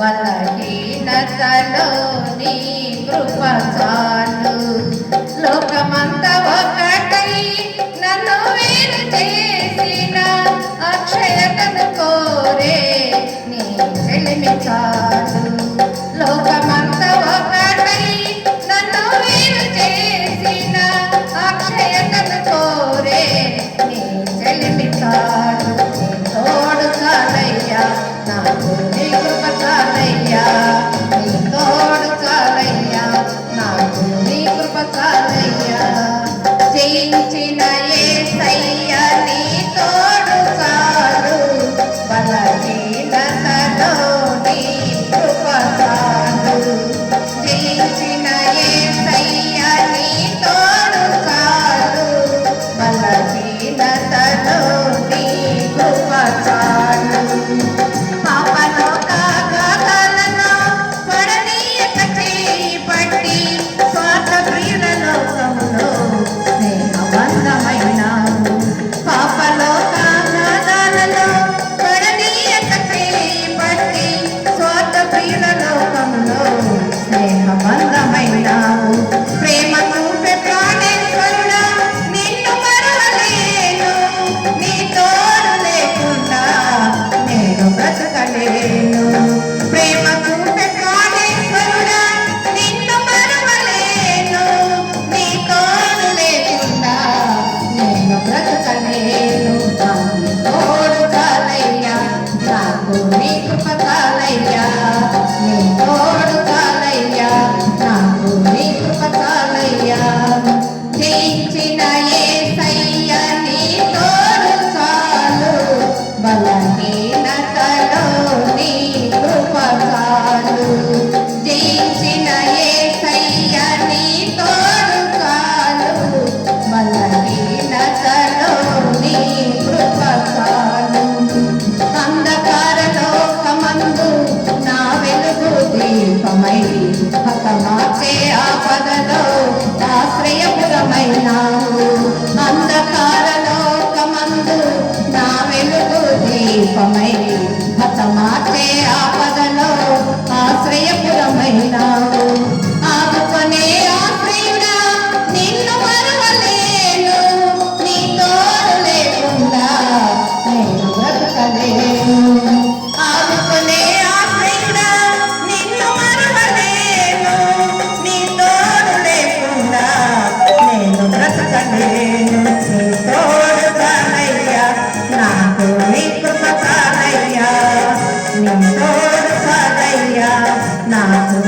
బలహీనతలో నీ కృప చాలు లోకమంత ఒకటై నన్ను వేరు చేసిన అక్షయతను కోరే నీ చెలిమి చాలు. లోకమంత ఒకటై నన్ను వేరు చేసిన అక్షయతను కోరే నీ చెలిమి చాలు. సమాచే ఆపదలో ఆశ్రయపురమైనావు అంధకార లోకమందు నా వెలుగు దీపమై హతమాచే കാണാത്തത്